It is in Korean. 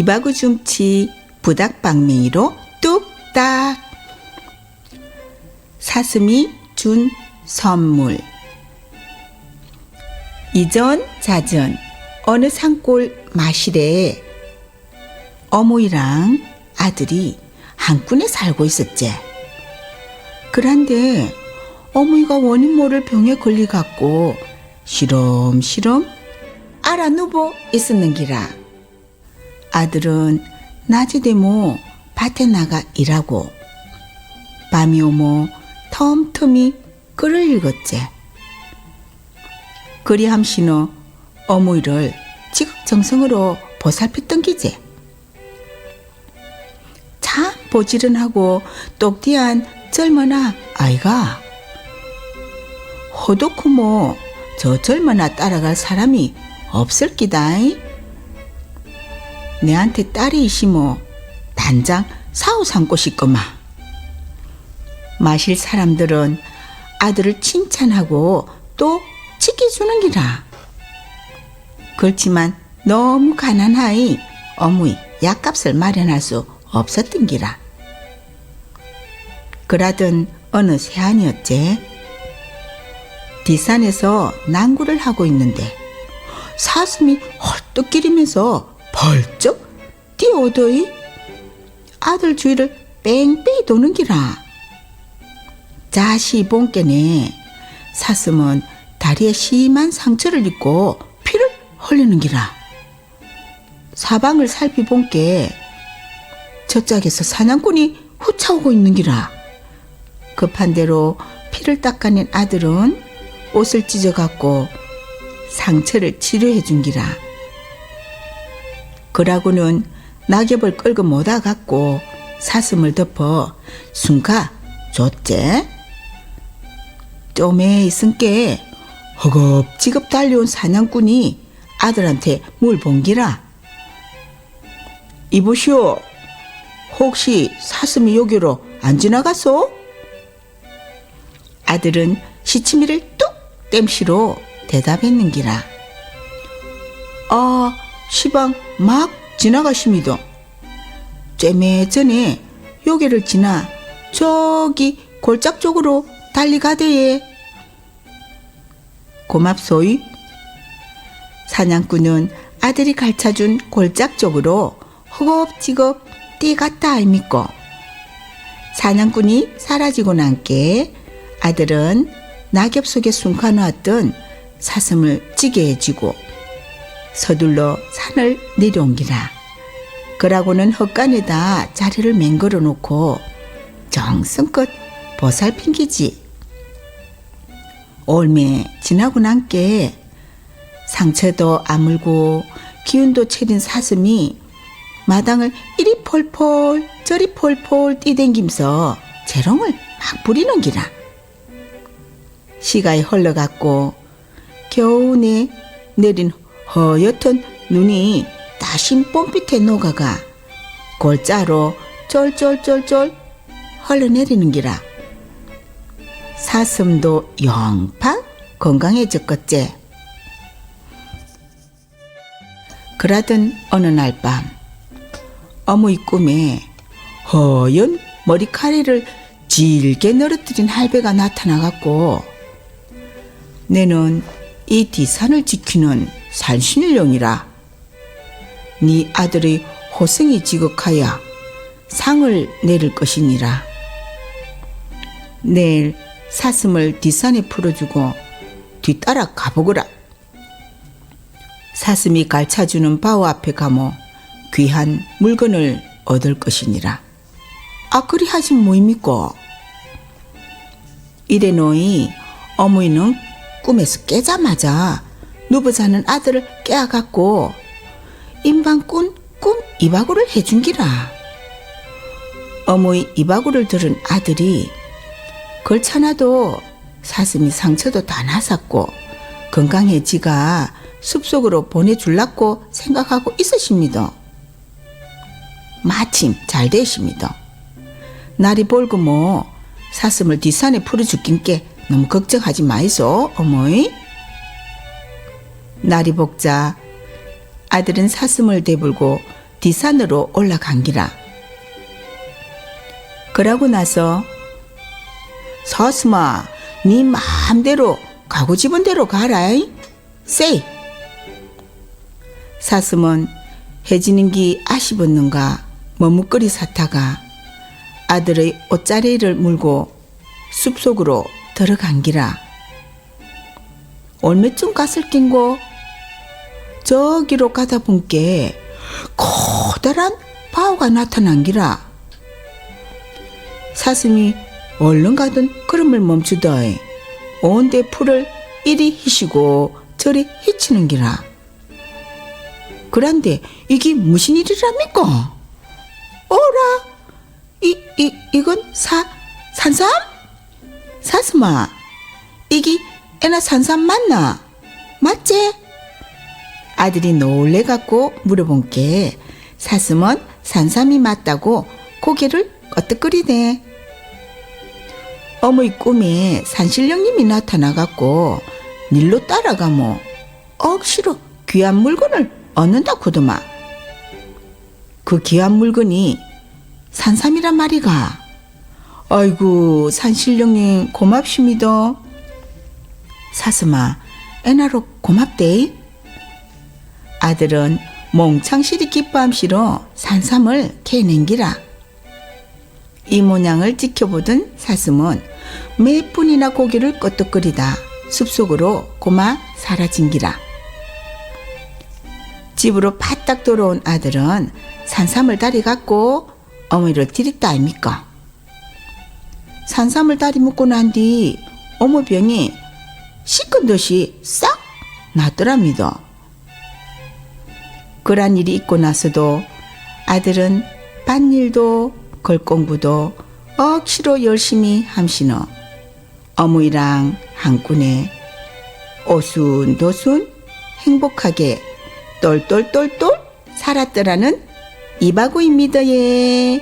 이바구 줌치 부닥방맹이로 뚝딱 사슴이 준 선물 이전 자전 어느 산골 마실에 어머니랑 아들이 한 꾼에 살고 있었지. 그런데 어머니가 원인 모를 병에 걸리갖고 시럼시럼 알아 누워 있었는기라. 아들은 낮이 되모 밭에 나가 일하고 밤이 오모 텀텀이 글을 읽었지. 그리함시노 어머니를 지극정성으로 보살폈던 기지. 참 보지런하고 똑띠한 젊은아 아이가 호도쿠모 저 젊은아 따라갈 사람이 없을 기다이. 내한테 딸이 있시모 단장 사후 삼고 싶구마. 마실 사람들은 아들을 칭찬하고 또 지켜주는 기라. 그렇지만 너무 가난하이 어머니 약값을 마련할 수 없었던 기라. 그러던 어느 새안이었지. 뒷산에서 난구를 하고 있는데 사슴이 헐떡 기리면서 벌쩍 뛰어오더이 아들 주위를 뺑뺑이 도는 기라. 자시 본께네 사슴은 다리에 심한 상처를 입고 피를 흘리는 기라. 사방을 살피본께 저짝에서 사냥꾼이 후차오고 있는 기라. 급한 대로 피를 닦아낸 아들은 옷을 찢어갖고 상처를 치료해 준 기라. 그러고는 낙엽을 끌고 못와 갖고 사슴을 덮어 순가 줬제. 좀에 있은께 허겁지겁 달려온 사냥꾼이 아들한테 물 본기라. 이보시오. 혹시 사슴이 여기로 안 지나갔어? 아들은 시치미를 뚝 땜시로 대답했는기라. 아, 시방 막 지나가십니다. 쬐매 전에 여기를 지나 저기 골짝 쪽으로 달리 가대예. 고맙소이. 사냥꾼은 아들이 갈차준 골짝 쪽으로 허겁지겁 뛰갔다 아닙니까? 사냥꾼이 사라지고 난께 아들은 낙엽 속에 숨가놓았던 사슴을 찌게 해주고 서둘러 산을 내려온기라. 그러고는 헛간에다 자리를 맹걸어 놓고 정성껏 보살핀 기지. 올매 지나고 난께 상처도 아물고 기운도 채린 사슴이 마당을 이리 폴폴 저리 폴폴 뛰댕김서 재롱을 막 부리는 기라. 시가에 흘러갔고 겨우내 내린 허옇던 눈이 다신 뽐빛에 녹아가 골짜로 쫄쫄쫄쫄 흘러내리는 기라. 사슴도 영파 건강해졌겠지. 그러던 어느 날 밤, 어머니 꿈에 허연 머리카락을 질게 늘어뜨린 할배가 나타나갖고 내는 이 뒷산을 지키는 산신령이라. 네 아들의 호승이 지극하여 상을 내릴 것이니라. 내일 사슴을 뒷산에 풀어주고 뒤따라 가보거라. 사슴이 갈차주는 바위 앞에 가모 귀한 물건을 얻을 것이니라. 아 그리 하진 뭐입니까? 이래 노이 어머니는 꿈에서 깨자마자 누워 자는 아들을 깨어갖고 임방꾼 꿈 이바구를 해준기라. 어머니 이바구를 들은 아들이 걸쳐놔도 사슴이 상처도 다 나섰고 건강해지가 숲속으로 보내줄라고 생각하고 있으십니다. 마침 잘 되십니다. 날이 벌고 뭐 사슴을 뒷산에 풀어 죽긴께 너무 걱정하지 마이소 어머니. 날이 복자 아들은 사슴을 대불고 뒷산으로 올라간기라. 그러고 나서 서스마 네 마음대로 가고 집은 대로 가라이. 세이. 사슴은 해지는 기 아시었는가 머뭇거리 사타가 아들의 옷자리를 물고 숲속으로 들어간기라. 얼매쯤 갔을 낀고 저기로 가다 본게 커다란 바오가 나타난기라. 사슴이 얼른 가던 걸음을 멈추더이 온데 풀을 이리 히시고 저리 히치는기라. 그런데 이게 무슨 일이랍니까? 어라, 이, 이, 이건 사, 산삼? 사슴아, 이게 애나 산삼 맞나? 맞지? 아들이 놀래갖고 물어본 게 사슴은 산삼이 맞다고 고개를 끄덕거리네. 어머니 꿈에 산신령님이 나타나갖고 일로 따라가모 억시로 귀한 물건을 얻는다 구도마. 그 귀한 물건이 산삼이란 말이가. 아이고 산신령님 고맙습니다. 사슴아 애나로 고맙대. 아들은 몽창실이 기뻐함시로 산삼을 캐낸기라. 이 모양을 지켜보던 사슴은 몇 분이나 고개를 끄덕거리다 숲속으로 고마 사라진기라. 집으로 바딱 돌아온 아들은 산삼을 다리 갖고 어머니를 디립다 아닙니까? 산삼을 다리 묶고 난 뒤 어머 병이 시큰 듯이 싹 났더랍니다. 그런 일이 있고 나서도 아들은 밭일도 걸공부도 억시로 열심히 함시너 어머니랑 한꾼에 오순도순 행복하게 똘똘똘똘 살았더라는 이바구입니다 예.